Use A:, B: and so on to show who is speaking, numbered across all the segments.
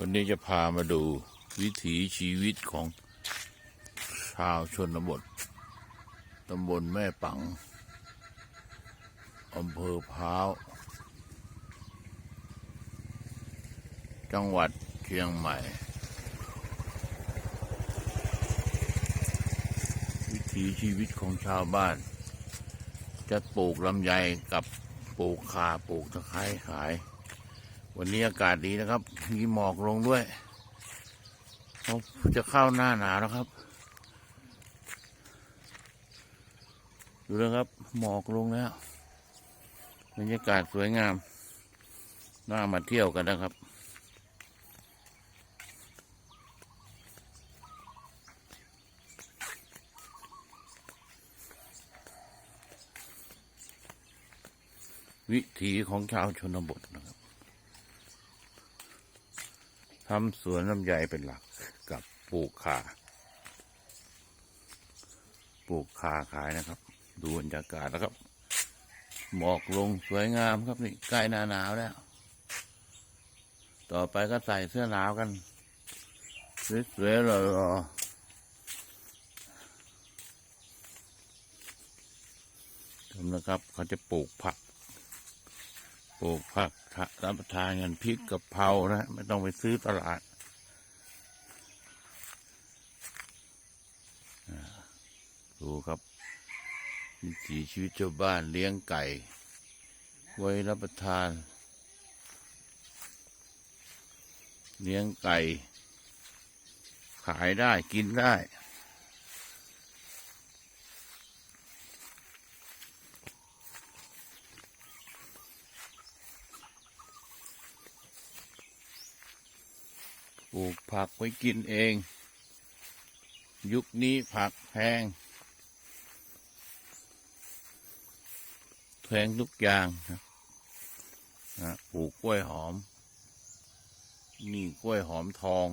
A: วันนี้จะพามาดูวิถีชีวิตของชาวชนบท ตำบลแม่ปัง อำเภอพร้าว จังหวัดเชียงใหม่ วิถีชีวิตของชาวบ้าน จะปลูกลำไยกับปลูกข่าปลูกตะไคร้ขาย วันนี้อากาศดีนะครับ มีหมอกลงด้วยเขาจะเข้าหน้าหนาวแล้วครับ ดูนะครับ หมอกลงแล้วบรรยากาศสวยงาม น่ามาเที่ยวกันนะครับวิถีของชาวชนบทนะครับ ทำสวนลำไยเป็นหลักกับปลูกขา ปลูกขาขายนะครับ ดูบรรยากาศนะครับ หมอกลงสวยงามครับนี่ใกล้หน้าหนาวแล้ว ต่อไปก็ใส่เสื้อหนาวกัน สวยๆรอๆทำนะครับเขาจะปลูกผัก ปลูกผัก รับประทานกันพริกกับเพรานะไม่ต้องไปซื้อตลาดดูครับวิถีชีวิตชาวบ้านเลี้ยงไก่ ไว้รับประทาน เลี้ยงไก่ ขายได้กินได้ ปลูกผักไว้กินเอง ยุคนี้ผักแพง แพงทุกอย่างนะนะปลูกกล้วยหอม นี่กล้วยหอมทอง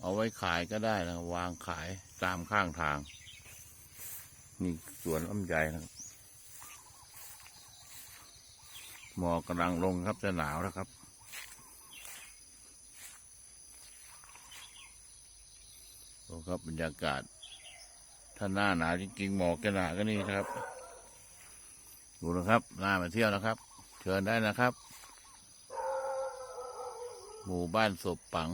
A: เอาไว้ขายก็ได้นะวางขายตามข้างทาง นี่สวนลำไยนะครับ หมอกกำลังลงครับจะหนาวแล้วครับดูครับบรรยากาศ ถ้าหน้าหนาวจริงๆหมอกจะหนาก็นี่นะครับ ดูนะครับ หน้ามาเที่ยวนะครับ เชิญได้นะครับ หมู่บ้านศพปัง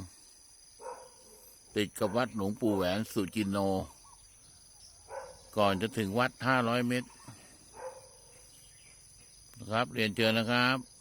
A: ติดกับวัดหลวงปู่แหวนสุจินโน ก่อนจะถึงวัดห้าร้อยเมตร ครับ เรียนเชิญนะครับ